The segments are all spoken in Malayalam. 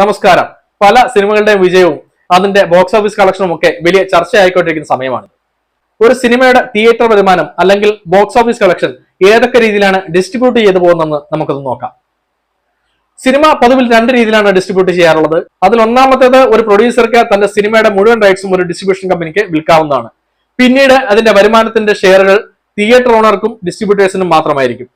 നമസ്കാരം. പല സിനിമകളുടെയും വിജയവും അതിന്റെ ബോക്സ് ഓഫീസ് കളക്ഷനും ഒക്കെ വലിയ ചർച്ചയായിക്കൊണ്ടിരിക്കുന്ന സമയമാണ്. ഒരു സിനിമയുടെ തിയേറ്റർ വരുമാനം അല്ലെങ്കിൽ ബോക്സ് ഓഫീസ് കളക്ഷൻ ഏതൊക്കെ രീതിയിലാണ് ഡിസ്ട്രിബ്യൂട്ട് ചെയ്തു പോകുന്നതെന്ന് നമുക്കൊന്ന് നോക്കാം. സിനിമ പതിവിൽ രണ്ട് രീതിയിലാണ് ഡിസ്ട്രിബ്യൂട്ട് ചെയ്യാറുള്ളത്. അതിൽ ഒന്നാമത്തേത് ഒരു പ്രൊഡ്യൂസർക്ക് തന്റെ സിനിമയുടെ മുഴുവൻ റൈറ്റ്സും ഒരു ഡിസ്ട്രിബ്യൂഷൻ കമ്പനിക്ക് വിൽക്കാവുന്നതാണ്. പിന്നീട് അതിന്റെ വരുമാനത്തിന്റെ ഷെയറുകൾ തിയേറ്റർ ഓണർക്കും ഡിസ്ട്രിബ്യൂട്ടേഴ്സിനും മാത്രമായിരിക്കും.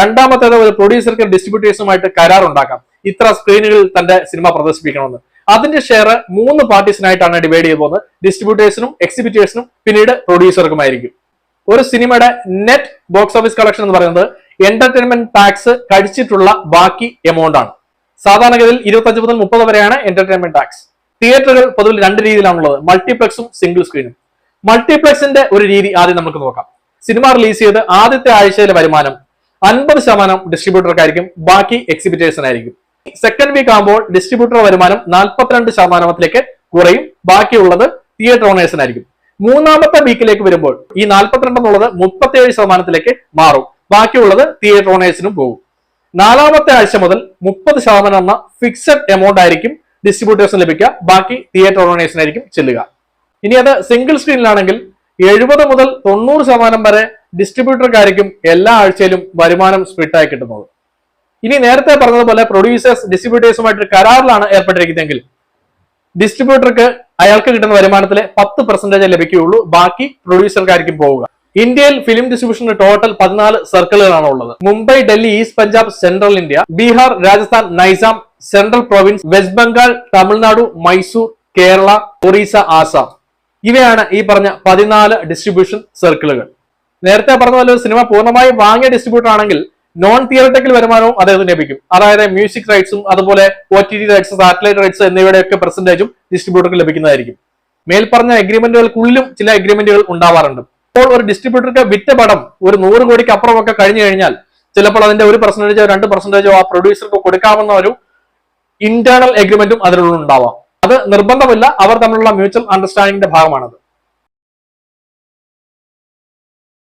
രണ്ടാമത്തേത് ഒരു പ്രൊഡ്യൂസർക്ക് ഡിസ്ട്രിബ്യൂട്ടേഴ്സുമായിട്ട് കരാർ ഉണ്ടാക്കാം ഇത്ര സ്ക്രീനുകളിൽ തന്റെ സിനിമ പ്രദർശിപ്പിക്കണമെന്ന്. അതിന്റെ ഷെയർ മൂന്ന് പാർട്ടീസിനായിട്ടാണ് ഡിവൈഡ് ചെയ്ത് പോകുന്നത്. ഡിസ്ട്രിബ്യൂട്ടേഴ്സിനും എക്സിബിറ്റേഴ്സിനും പിന്നീട് പ്രൊഡ്യൂസർക്കുമായിരിക്കും ഒരു സിനിമയുടെ നെറ്റ് ബോക്സ് ഓഫീസ് കളക്ഷൻ എന്ന് പറയുന്നത് എന്റർടൈൻമെന്റ് ടാക്സ് കഴിച്ചിട്ടുള്ള ബാക്കി എമൗണ്ട് ആണ്. സാധാരണഗതിയിൽ ഇരുപത്തഞ്ച് മുതൽ മുപ്പത് വരെയാണ് എന്റർടൈൻമെന്റ് ടാക്സ് തിയേറ്ററുകൾ പൊതുവിൽ രണ്ട് രീതിയിലാണുള്ളത്. മൾട്ടിപ്ലക്സും സിംഗിൾ സ്ക്രീനും മൾട്ടിപ്ലക്സിന്റെ ഒരു രീതി ആദ്യം നമുക്ക് നോക്കാം. സിനിമ റിലീസ് ചെയ്ത് ആദ്യത്തെ ആഴ്ചയിലെ വരുമാനം അൻപത് ശതമാനം ഡിസ്ട്രിബ്യൂട്ടർക്കായിരിക്കും ബാക്കി എക്സിബിറ്റേഴ്സിനായിരിക്കും സെക്കൻഡ് വീക്ക് ആകുമ്പോൾ ഡിസ്ട്രിബ്യൂട്ടർ വരുമാനം നാൽപ്പത്തിരണ്ട് ശതമാനത്തിലേക്ക് കുറയും. ബാക്കിയുള്ളത് തിയേറ്റർ ഓണേഴ്സിനായിരിക്കും മൂന്നാമത്തെ വീക്കിലേക്ക് വരുമ്പോൾ ഈ നാൽപ്പത്തിരണ്ട് എന്നുള്ളത് മുപ്പത്തിയേഴ് ശതമാനത്തിലേക്ക് മാറും. ബാക്കിയുള്ളത് തിയേറ്റർ ഓണേഴ്സിനും പോകും. നാലാമത്തെ ആഴ്ച മുതൽ മുപ്പത് ശതമാനം എന്ന ഫിക്സഡ് എമൗണ്ട് ആയിരിക്കും ഡിസ്ട്രിബ്യൂട്ടേഴ്സിന് ലഭിക്കുക. ബാക്കി തിയേറ്റർ ഓണേഴ്സിനായിരിക്കും ചെല്ലുക. ഇനി അത് സിംഗിൾ സ്ക്രീനിലാണെങ്കിൽ എഴുപത് മുതൽ തൊണ്ണൂറ് ശതമാനം വരെ ഡിസ്ട്രിബ്യൂട്ടർക്കായിരിക്കും എല്ലാ ആഴ്ചയിലും വരുമാനം സ്പ്ലിറ്റായി കിട്ടുന്നത്. ഇനി നേരത്തെ പറഞ്ഞതുപോലെ പ്രൊഡ്യൂസേഴ്സ് ഡിസ്ട്രിബ്യൂട്ടേഴ്സുമായിട്ട് കരാറിലാണ് ഏർപ്പെട്ടിരിക്കുന്നതെങ്കിൽ ഡിസ്ട്രിബ്യൂട്ടർക്ക് അയാൾക്ക് കിട്ടുന്ന വരുമാനത്തിലെ പത്ത് പെർസെന്റേജ് ലഭിക്കുകയുള്ളൂ. ബാക്കി പ്രൊഡ്യൂസർക്കായിരിക്കും പോവുക. ഇന്ത്യയിൽ ഫിലിം ഡിസ്ട്രിബ്യൂഷന് ടോട്ടൽ പതിനാല് സർക്കിളുകളാണ് ഉള്ളത്. Mumbai Delhi east Punjab central India Bihar Rajasthan Nizam central province west Bengal Tamil Nadu Mysore Kerala Orissa Assam. ഇവയാണ് ഈ പറഞ്ഞ പതിനാല് ഡിസ്ട്രിബ്യൂഷൻ സർക്കിളുകൾ നേരത്തെ പറഞ്ഞ പോലെ സിനിമ പൂർണമായും വാങ്ങിയ ഡിസ്ട്രിബ്യൂട്ടർ ആണെങ്കിൽ നോൺ തിയറട്ടിക്കൽ വരുമാനവും അദ്ദേഹത്തിന് ലഭിക്കും. അതായത് മ്യൂസിക് റൈറ്റ്സും അതുപോലെ O T T rights satellite rights എന്നിവയുടെയൊക്കെ പെർസെന്റേജും ഡിസ്ട്രിബ്യൂട്ടർക്ക് ലഭിക്കുന്നതായിരിക്കും. മേൽപ്പറഞ്ഞ എഗ്രിമെന്റുകൾക്കുള്ളിലും ചില എഗ്രിമെന്റുകൾ ഉണ്ടാവാറുണ്ട്. ഇപ്പോൾ ഒരു ഡിസ്ട്രിബ്യൂട്ടർക്ക് വിറ്റ പടം ഒരു നൂറ് കോടിക്ക് അപ്പുറമൊക്കെ കഴിഞ്ഞു കഴിഞ്ഞാൽ ചിലപ്പോൾ അതിന്റെ ഒരു പെർസെന്റേജോ രണ്ട് പെർസെന്റേജോ ആ പ്രൊഡ്യൂസർക്ക് കൊടുക്കാവുന്ന ഒരു ഇന്റേണൽ എഗ്രിമെന്റും അതിനുള്ളിൽ ഉണ്ടാവാം അത് നിർബന്ധമില്ല. അവർ തമ്മിലുള്ള മ്യൂച്വൽ അണ്ടർസ്റ്റാൻഡിംഗിന്റെ ഭാഗമാണത്.